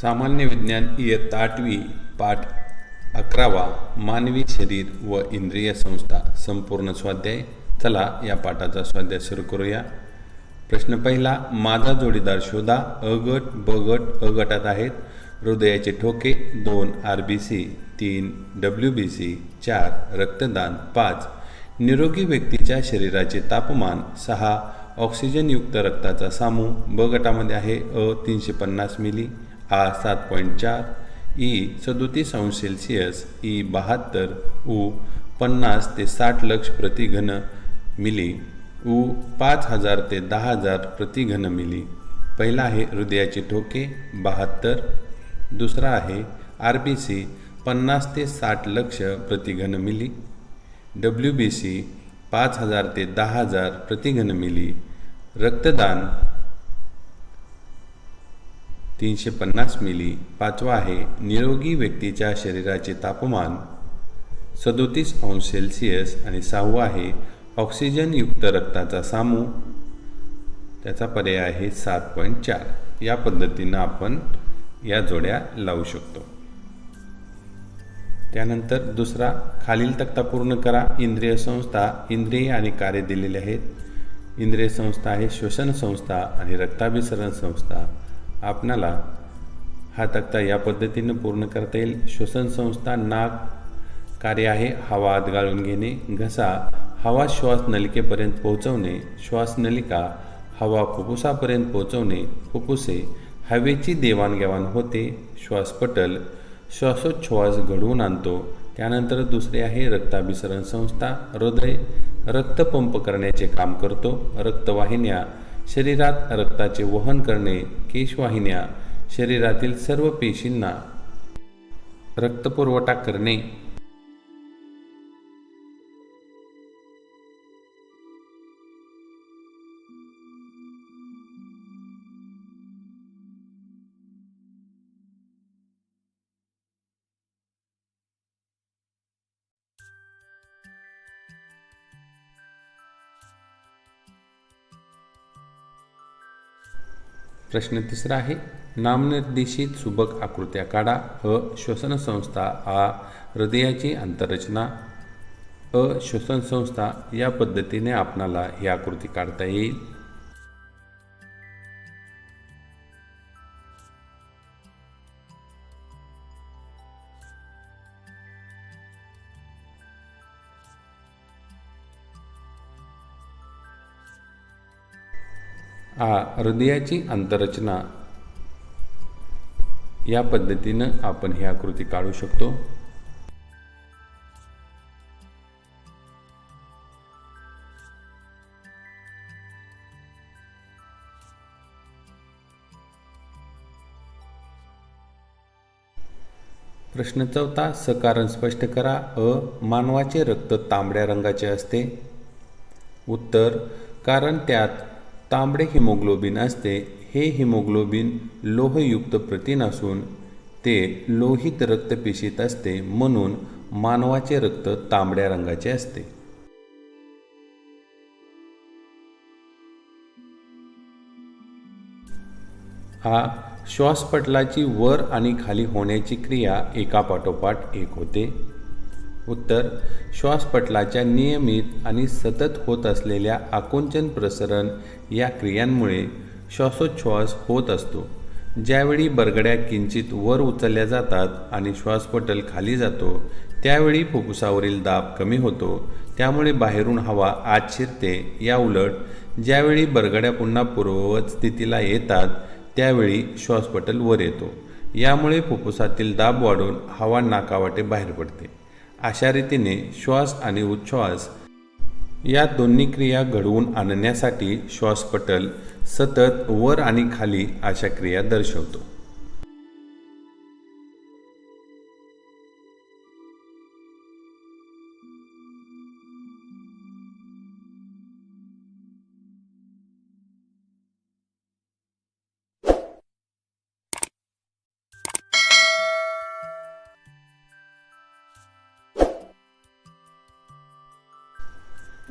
सामान्य विज्ञान इयत्ता आठवी पाठ अकरावा मानवी शरीर व इंद्रिय संस्था संपूर्ण स्वाध्याय. चला या पाठाचा स्वाध्याय सुरू करूया. प्रश्न पहिला माझा जोडीदार शोधा अ गट ब गट अ गटात आहेत. हृदयाचे ठोके दोन आर बी सी तीन डब्ल्यू बी सी चार रक्तदान पाच निरोगी व्यक्तीच्या शरीराचे तापमान सहा ऑक्सिजनयुक्त रक्ताचा सामू ब गटामध्ये आहे अ तीनशे पन्नास मिली. आ सात पॉईंट चार ई सदोतीस अंश सेल्सिअस ई बहात्तर ऊ पन्नास ते साठ लक्ष प्रति घन मिली ऊ पाच हजार ते दहा हजार प्रति घन मिली. पहिला आहे हृदयाचे ठोके बहात्तर. दुसरा आहे आर बी सी पन्नास ते साठ लक्ष प्रति घन मिली. डब्ल्यू बी सी पाच हजार ते दहा हजार प्रति घन मिली. रक्तदान तीनशे पन्नास मिली पाचवा आहे निरोगी व्यक्तीच्या शरीराचे तापमान सदोतीस अंश सेल्सिअस आणि सहावा आहे ऑक्सिजनयुक्त रक्ताचा सामू. त्याचा पर्याय आहे सात पॉईंट चार. या पद्धतीनं आपण या जोड्या लावू शकतो. त्यानंतर दुसरा खालील तक्ता पूर्ण करा. इंद्रिय संस्था इंद्रिय आणि कार्य दिलेले आहेत. इंद्रिय संस्था आहे श्वसन संस्था आणि रक्ताभिसरण संस्था. आपणाला हा तक्ता या पद्धतीनं पूर्ण करता येईल. श्वसन संस्था नाक कार्य आहे हवा आत गाळून घेणे घसा हवा श्वास नलिकेपर्यंत पोहोचवणे श्वास नलिका हवा फुफ्फुसापर्यंत पोहोचवणे फुफ्फुसे हवेची देवाणघेवाण होते श्वासपटल श्वासोच्छ्वास घडवून आणतो. त्यानंतर दुसरे आहे रक्ताभिसरण संस्था हृदय रक्तपंप करण्याचे काम करतो. रक्तवाहिन्या शरीरात रक्ताचे वहन करणे केशवाहिन्या शरीरातील सर्व पेशींना रक्तपुरवठा करणे प्रश्न तिसरा आहे नामनिर्देशित सुबक आकृत्या काढा. अ श्वसन संस्था आ हृदयाची अंतररचना अ श्वसन संस्था या पद्धतीने आपणाला ही आकृती काढता येईल. आ हृदयाची अंतरचना. या पद्धतीनं आपण ही आकृती काढू शकतो. प्रश्न चौथा सकारण स्पष्ट करा. अ मानवाचे रक्त तांबड्या रंगाचे असते. उत्तर कारण त्यात तांबडे हिमोग्लोबिन असते हे हिमोग्लोबिन लोहयुक्त प्रथिन असून ते लोहित रक्तपेशीत असते म्हणून मानवाचे रक्त तांबड्या रंगाचे असते. हा श्वासपटलाची वर आणि खाली होण्याची क्रिया एकापाठोपाठ एक होते. उत्तर श्वासपटलाच्या नियमित आणि सतत होत असलेल्या आकुंचन प्रसरण या क्रियांमुळे श्वासोच्छ्वास होत असतो. ज्यावेळी बरगड्या किंचित वर उचलल्या जातात आणि श्वासपटल खाली जातो त्यावेळी फुफ्फुसावरील दाब कमी होतो. त्यामुळे बाहेरून हवा आत शिरते. या उलट ज्यावेळी बरगड्या पुन्हा पूर्ववत स्थितीला येतात त्यावेळी श्वासपटल वर येतो. यामुळे फुफ्फुसातील दाब वाढून हवा नाकावाटे बाहेर पडते. अशा रीतीने श्वास आणि उच्छ्वास या दोन्ही क्रिया घडवून आणण्यासाठी श्वासपटल सतत वर आणि खाली अशा क्रिया दर्शवतो.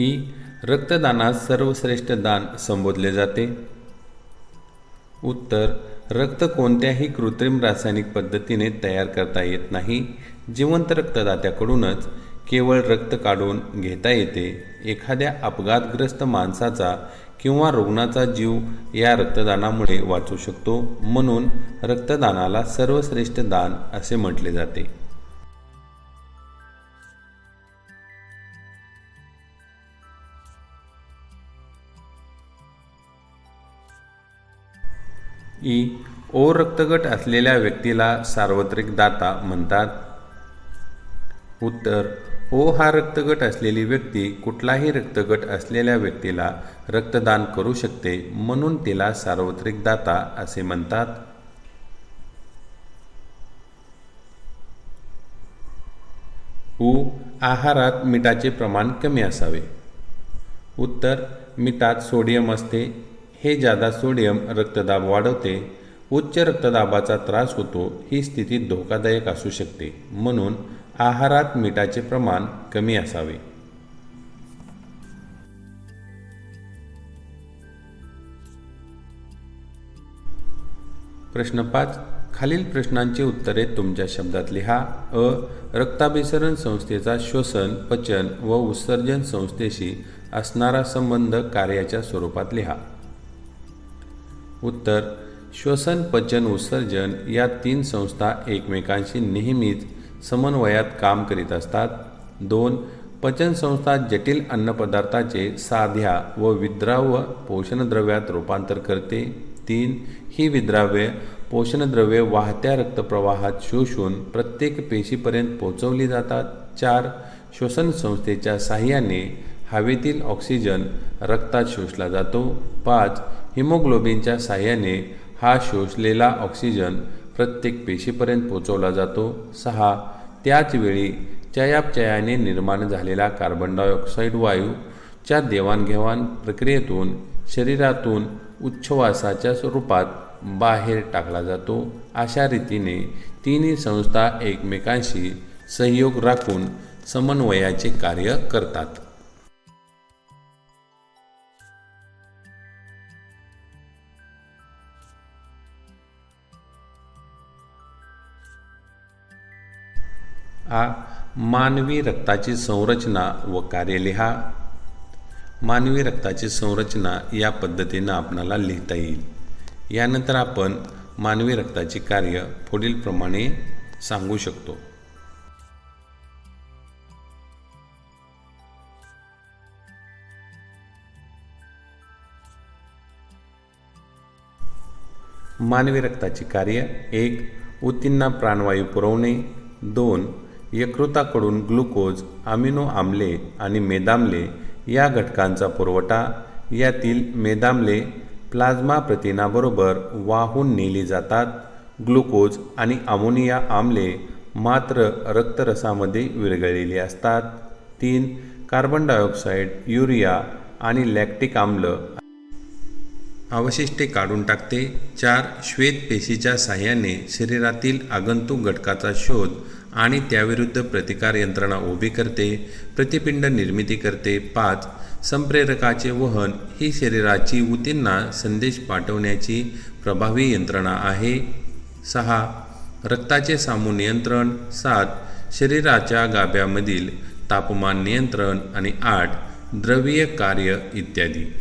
ई रक्तदानास सर्वश्रेष्ठ दान संबोधले जाते. उत्तर रक्त कोणत्याही कृत्रिम रासायनिक पद्धतीने तयार करता येत नाही. जिवंत रक्तदात्याकडूनच केवळ रक्त काढून घेता येते. एखाद्या अपघातग्रस्त माणसाचा किंवा रुग्णाचा जीव या रक्तदानामुळे वाचू शकतो. म्हणून रक्तदानाला सर्वश्रेष्ठ दान असे म्हटले जाते. ई. ओ. रक्तगट असलेल्या व्यक्तीला सार्वत्रिक दाता म्हणतात. उत्तर. ओ हा रक्तगट असलेली व्यक्ती कुठलाही रक्तगट असलेल्या व्यक्तीला रक्तदान करू शकते म्हणून तिला सार्वत्रिक दाता असे म्हणतात. उ. आहारात मिठाचे प्रमाण कमी असावे. उत्तर. मिठात सोडियम असते. हे जादा सोडियम रक्तदाब वाढवते उच्च रक्तदाबाचा त्रास होतो ही स्थिती धोकादायक असू शकते. म्हणून आहारात मिठाचे प्रमाण कमी असावे. प्रश्न पाच. खालील प्रश्नांची उत्तरे तुमच्या शब्दात लिहा. अ. रक्ताभिसरण संस्थेचा श्वसन पचन व उत्सर्जन संस्थेशी असणारा संबंध कार्याच्या स्वरूपात लिहा. उत्तर श्वसन पचन उत्सर्जन या तीन संस्था एकमेकांशी नेहमीच समन्वयात काम करीत असतात. दोन पचन संस्था जटिल अन्नपदार्थाचे साध्या व विद्राव्य पोषणद्रव्यात रूपांतर करते. तीन ही विद्राव्य पोषणद्रव्ये वाहत्या रक्तप्रवाहात शोषून प्रत्येक पेशीपर्यंत पोहोचवली जातात. चार श्वसन संस्थेच्या साह्याने हवेतील ऑक्सिजन रक्तात शोषला जातो. पाच हिमोग्लोबिनच्या साह्याने हा शोषलेला ऑक्सिजन प्रत्येक पेशीपर्यंत पोचवला जातो. सहा त्याचवेळी चयापचयाने निर्माण झालेला कार्बन डायऑक्साईड वायूच्या देवाणघेवाण प्रक्रियेतून शरीरातून उच्छवासाच्या स्वरूपात बाहेर टाकला जातो. अशा रीतीने तिन्ही संस्था एकमेकांशी सहयोग राखून समन्वयाचे कार्य करतात. आ मानवी रक्ताची संरचना व कार्य लिहा मानवी रक्ताची संरचना या पद्धतीनं आपणाला लिहिता येईल. यानंतर आपण मानवी रक्ताचे कार्य पुढीलप्रमाणे सांगू शकतो. मानवी रक्ताचे कार्य एक ऊतींना प्राणवायू पुरवणे. दोन यकृताकडून ग्लुकोज अमिनो आम्ले आणि मेदामले या घटकांचा पुरवठा यातील मेदामले प्लाझ्मा प्रथिनाबरोबर वाहून नेली जातात. ग्लुकोज आणि अमोनिया आम्ले मात्र रक्तरसामध्ये विरघळलेली असतात. तीन कार्बन डायऑक्साईड युरिया आणि लॅक्टिक आम्ल. अवशिष्टे काढून टाकते. चार श्वेत पेशीच्या साह्याने शरीरातील आगंतुक घटकाचा शोध आणि त्याविरुद्ध प्रतिकार यंत्रणा उभी करते प्रतिपिंड निर्मिती करते पाच संप्रेरकाचे वहन ही शरीराची ऊतींना संदेश पाठवण्याची प्रभावी यंत्रणा आहे. सहा रक्ताचे सामू नियंत्रण. सात शरीराच्या गाभ्यामधील तापमान नियंत्रण. आणि आठ द्रवीय कार्य इत्यादी.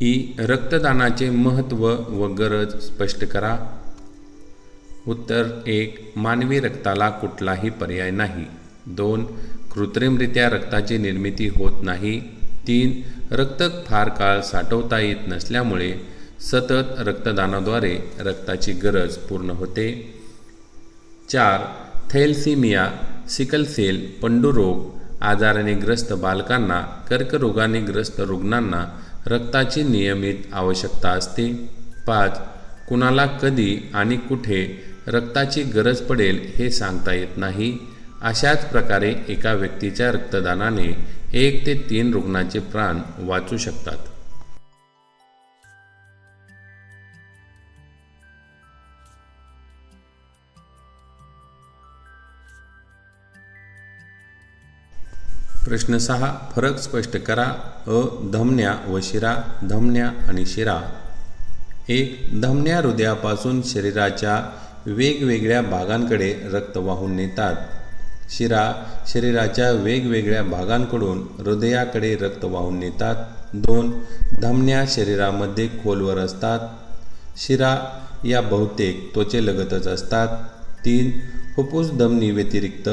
ही रक्तदानाचे महत्त्व व गरज स्पष्ट करा. उत्तर एक मानवी रक्ताला कुठलाही पर्याय नाही. दोन कृत्रिमरित्या रक्ताची निर्मिती होत नाही. तीन रक्त फार काळ साठवता येत नसल्यामुळे सतत रक्तदानाद्वारे रक्ताची गरज पूर्ण होते. चार थैलसिमिया सिकलसेल पंडुरोग आजाराने ग्रस्त बालकांना कर्करोगाने ग्रस्त रुग्णांना रक्ताची नियमित आवश्यकता असते. पाच कुणाला कधी आणि कुठे रक्ताची गरज पडेल हे सांगता येत नाही. अशाच प्रकारे एका व्यक्तीच्या रक्तदानाने एक ते तीन रुग्णाचे प्राण वाचू शकतात. प्रश्न सहा फरक स्पष्ट करा. अ धमन्या व शिरा धमन्या आणि शिरा. एक धमन्या हृदयापासून शरीराच्या वेगवेगळ्या भागांकडे रक्त वाहून नेतात. शिरा शरीराच्या वेगवेगळ्या भागांकडून हृदयाकडे रक्त वाहून नेतात. दोन धमन्या शरीरामध्ये खोलवर असतात. शिरा या बहुतेक त्वचेलगतच असतात. तीन फुफ्फुस धमनी व्यतिरिक्त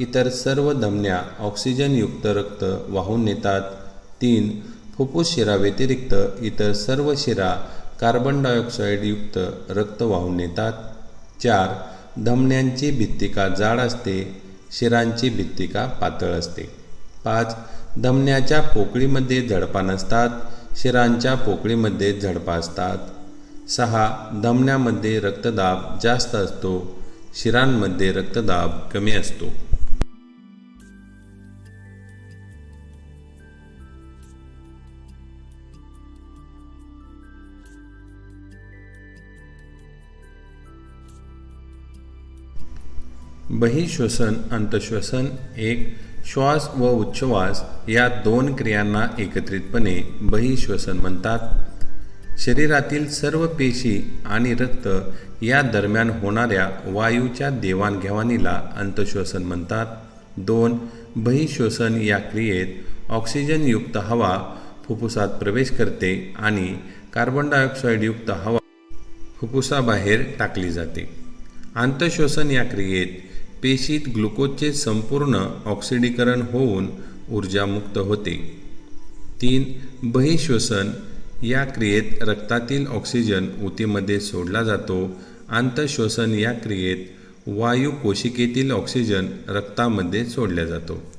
इतर सर्व धमन्या ऑक्सिजनयुक्त रक्त वाहून नेतात. तीन फुफ्फुस शिरा व्यतिरिक्त इतर सर्व शिरा कार्बन डायऑक्साईडयुक्त रक्त वाहून नेतात. चार धमन्यांची भित्तिका जाड असते शिरांची भित्तिका पातळ असते. पाच धमन्याच्या पोकळीमध्ये झडपा नसतात शिरांच्या पोकळीमध्ये झडपा असतात. सहा धमन्यामध्ये रक्तदाब जास्त असतो शिरांमध्ये रक्तदाब कमी असतो. बहिश्वसन अंतश्वसन एक श्वास व उच्छ्वास या दोन क्रियांना एकत्रितपणे बहिश्वसन म्हणतात. शरीरातील सर्व पेशी आणि रक्त या दरम्यान होणाऱ्या वायूच्या देवाणघेवाणीला अंतश्वसन म्हणतात. दोन बहिश्वसन या क्रियेत ऑक्सिजनयुक्त हवा फुफ्फुसात प्रवेश करते आणि कार्बन डायऑक्साईडयुक्त हवा फुफ्फुसाबाहेर टाकली जाते. आंतश्वसन या क्रियेत पेशीत ग्लुकोजचे संपूर्ण ऑक्सिडीकरण होऊन ऊर्जामुक्त होते. तीन बहिश्वसन. या क्रियेत रक्तातील ऑक्सिजन ऊतीमध्ये सोडला जातो. आंतश्वसन या क्रियेत वायू कोशिकेतील ऑक्सिजन रक्तामध्ये सोडला जातो.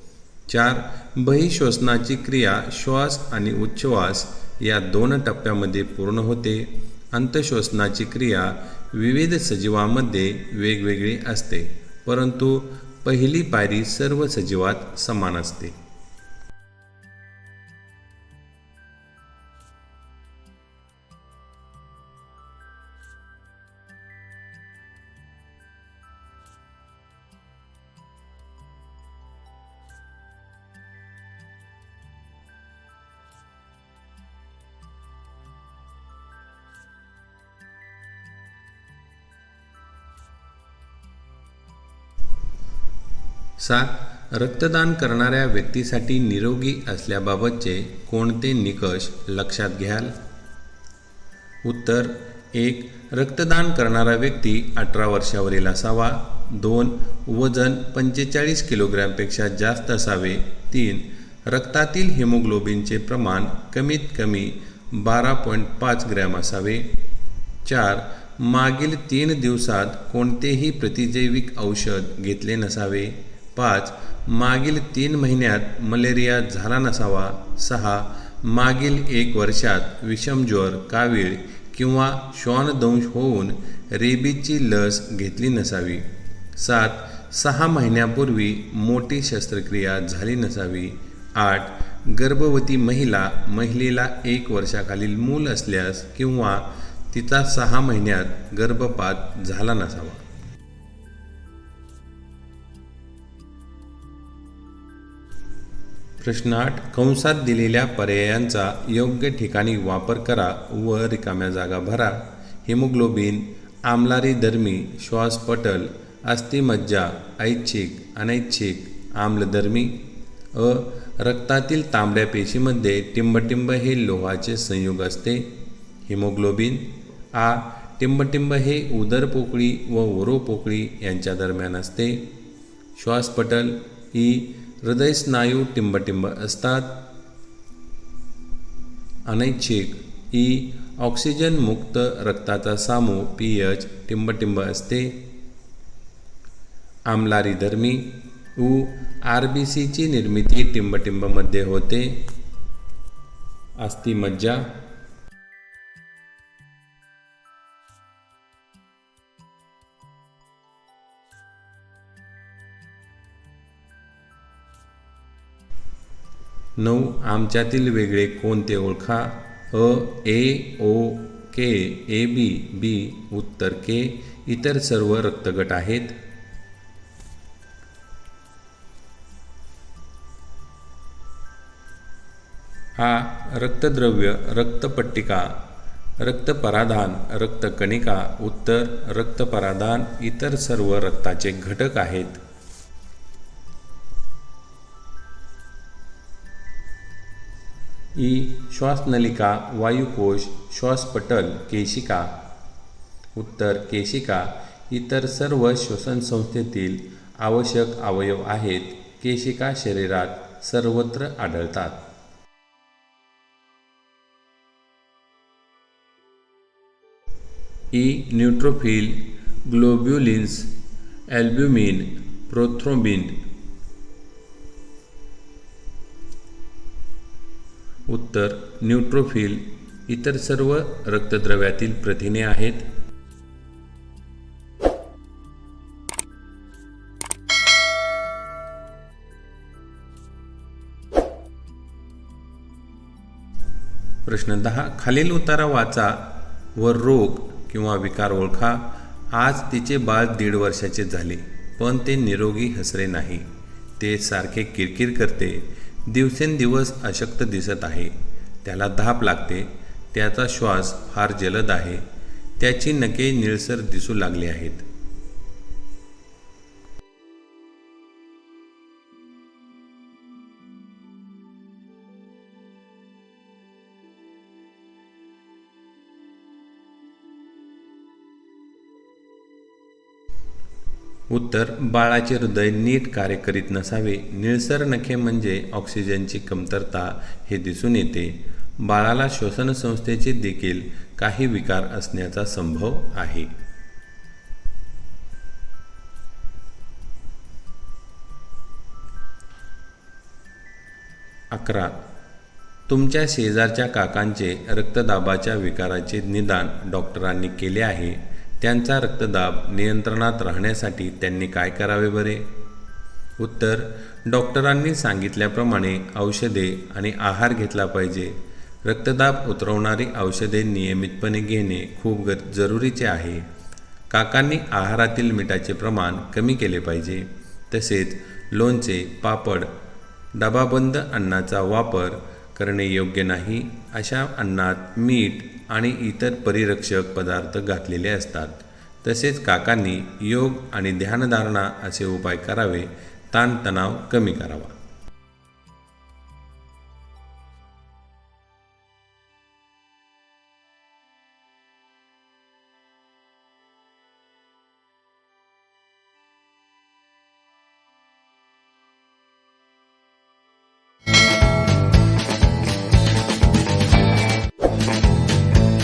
चार बहिश्वसनाची क्रिया श्वास आणि उच्छ्वास या दोन टप्प्यामध्ये पूर्ण होते. अंतश्वसनाची क्रिया विविध सजीवांमध्ये वेगवेगळी असते. परंतु पहिली पायरी सर्व सजीवात समान असते. सात रक्तदान करणाऱ्या व्यक्तीसाठी निरोगी असल्याबाबतचे कोणते निकष लक्षात घ्याल? उत्तर एक रक्तदान करणारा व्यक्ती अठरा वर्षावरील असावा. दोन वजन पंचेचाळीस किलोग्रॅमपेक्षा जास्त असावे. तीन रक्तातील हिमोग्लोबिनचे प्रमाण कमीत कमी बारा पॉईंट पाच ग्रॅम असावे. चार मागील तीन दिवसात कोणतेही प्रतिजैविक औषध घेतले नसावे. पाच मागील तीन महिन्यात मलेरिया झाला नसावा. सहा मागील एक वर्षात विषमज्वर कावीळ किंवा श्वानदंश होऊन रेबीजची लस घेतली नसावी. सात सहा महिन्यापूर्वी मोठी शस्त्रक्रिया झाली नसावी. आठ गर्भवती महिला महिलेला एक वर्षाखालील मूल असल्यास किंवा तिचा सहा महिन्यात गर्भपात झाला नसावा. प्रश्न आठ कंसात दिलेल्या पर्यायांचा योग्य ठिकाणी वापर करा व रिकाम्या जागा भरा. हिमोग्लोबिन आमलारी धर्मी श्वासपटल अस्थिमज्जा ऐच्छिक अनैच्छिक आम्लधर्मी अ. रक्तातील तांबड्या पेशीमध्ये टिंबटिंब हे लोहाचे संयुग असते. हिमोग्लोबिन. आ. टिंबटिंब हे उदरपोकळी व उरोपोकळी यांच्या दरम्यान असते. श्वासपटल. ई. हृदयस्नायू टिंबटिंब असतात. अनैच्छिक ई. ऑक्सिजनमुक्त रक्ताचा सामू पी एच टिंबटिंब असते. आमलारी धर्मी उ. आर बी सीची निर्मिती टिंबटिंबमध्ये होते. अस्थिमज्जा नऊ आमच्यातील वेगळे कोणते ओळखा? अ ए ओ के ए बी बी उत्तर के इतर सर्व रक्तगट आहेत. हा रक्तद्रव्य रक्तपट्टिका रक्तपराधान रक्तकणिका उत्तर रक्तपराधान इतर सर्व रक्ताचे घटक आहेत. ई श्वासनलिका वायुकोश श्वासपटल केशिका उत्तर केशिका इतर सर्व श्वसनसंस्थेतील आवश्यक अवयव आहेत. केशिका शरीरात सर्वत्र आढळतात ई न्यूट्रोफिल ग्लोब्युलिन्स ॲल्ब्युमिन प्रोथ्रोबिन उत्तर न्यूट्रोफिल इतर सर्व रक्तद्रव्यातील प्रथिने आहेत. प्रश्न दहा खालील उतारा वाचा व रोग किंवा विकार ओळखा. आज तिचे बाळ दीड वर्षाचे झाले पण ते निरोगी हसरे नाही. ते सारखे किरकिर करते. दिवसेंदिवस अशक्त दिसत आहे. त्याला धाप लागते त्याचा श्वास फार जलद आहे. त्याची नखे निळसर दिसू लागली आहेत. उत्तर बाळाचे हृदय नीट कार्य करीत नसावे. निळसर नखे म्हणजे ऑक्सिजनची कमतरता हे दिसून येते. बाळाला श्वसनसंस्थेचे देखील काही विकार असण्याचा संभव आहे. अकरा. तुमच्या शेजारच्या काकांचे रक्तदाबाच्या विकाराचे निदान डॉक्टरांनी केले आहे. त्यांचा रक्तदाब नियंत्रणात राहण्यासाठी त्यांनी काय करावे बरे? उत्तर डॉक्टरांनी सांगितल्याप्रमाणे औषधे आणि आहार घेतला पाहिजे. रक्तदाब उतरवणारी औषधे नियमितपणे घेणे खूप ग जरुरीचे आहे. काकांनी आहारातील मिठाचे प्रमाण कमी केले पाहिजे. तसेच लोणचे पापड डबाबंद अन्नाचा वापर करणे योग्य नाही. अशा अन्नात मीठ आणि इतर परिरक्षक पदार्थ घातलेले असतात. तसेच काकांनी योग आणि ध्यानधारणा असे उपाय करावे. ताणतणाव कमी करावा.